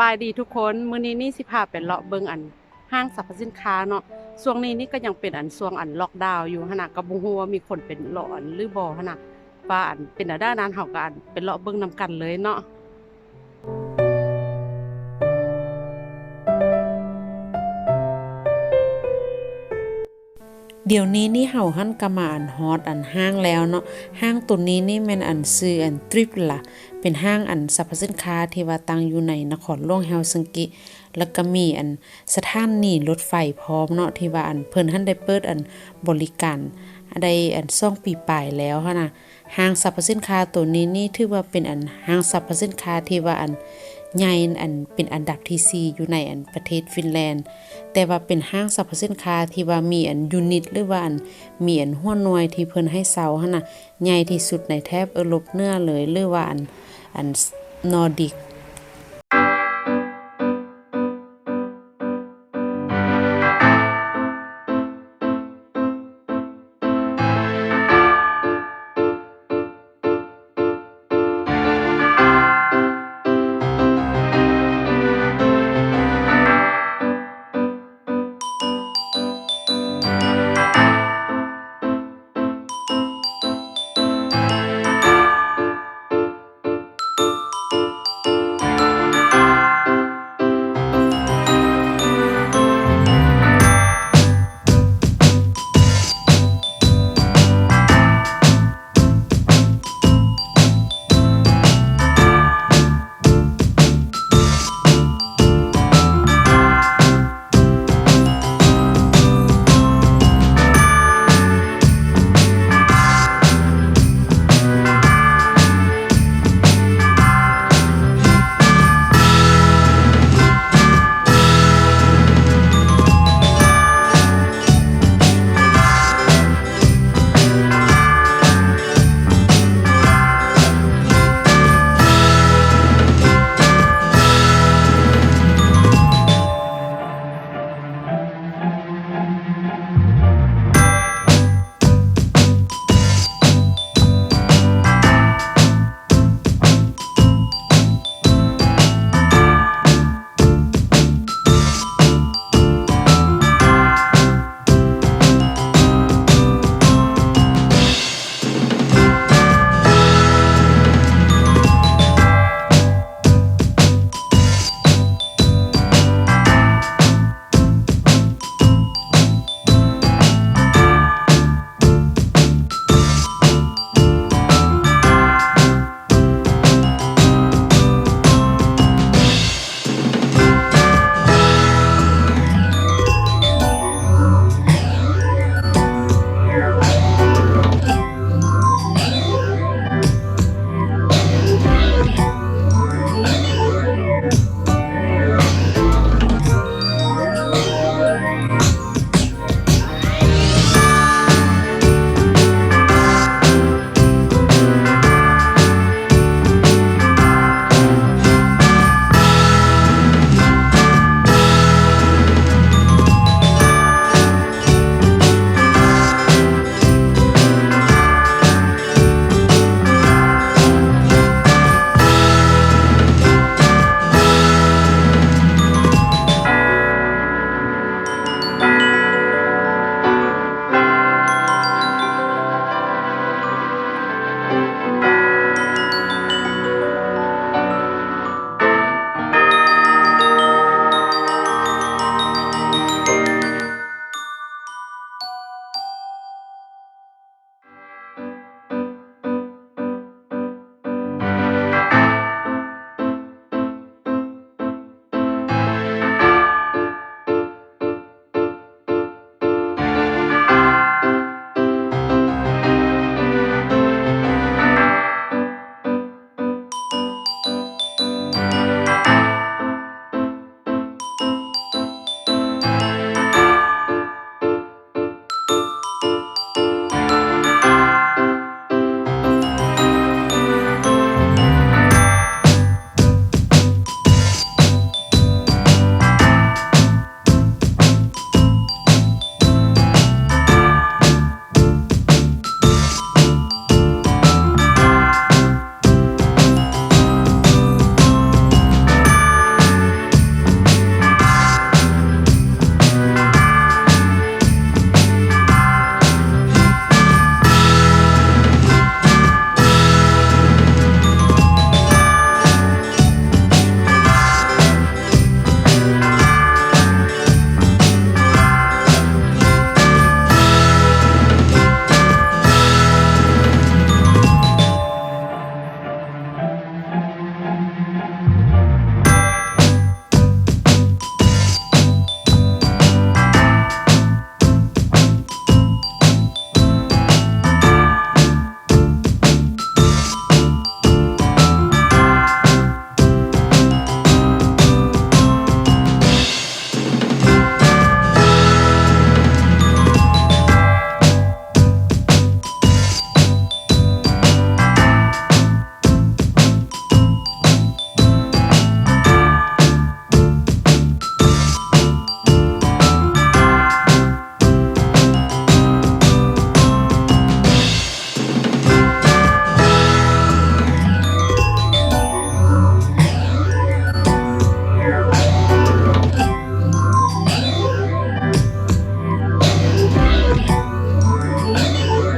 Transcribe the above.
บายดีทุกคนมื้อนี้นี่สิพาไปเลาะเบิ่งอันห้างสรรพสินค้าเนาะช่วงนี้นี่ก็ยังเป็นอันช่วงอันล็อกดาวน์อยู่หนน่ะก็บ่ฮู้ว่ามีคนเป็นเลาะอันหรือบ่หั่นะว่าอันเป็นอันด้านนั้นเฮาก็อันเป็นเลาะเบิ่งนํกันเลยเนาะ เดี๋ยวนี้นี่เห่าหันกะมาอันฮอตอันห้างแล้วเนาะห้างตัวนี้นี่แม่นอันซื้ออันทริปล่ะเป็นห้างอันสรรพสินค้าที่ว่าตั้งอยู่ในนครหลวงเฮลซิงกิ แล้วก็มีอันสถานีรถไฟพร้อมเนาะที่ว่าอันเพิ่นหันได้เปิดอันบริการได้อันซ่องปีปลายแล้วหันะห้างสรรพสินค้าตัวนี้นี่ถือว่าเป็นอันห้างสรรพสินค้าที่ว่าอัน ใหญ่อันเป็นอันดับที่ 4 อยู่ในอันประเทศฟินแลนด์ แต่ว่าเป็นห้างสรรพสินค้าที่ว่ามีอันยูนิต หรือว่าอันมีอันหัวหน่วยที่เพิ่นให้เซาหั่นน่ะใหญ่ที่สุดในแทบเอโรบเนื้อเลยหรือว่าอันอันนอร์ดิก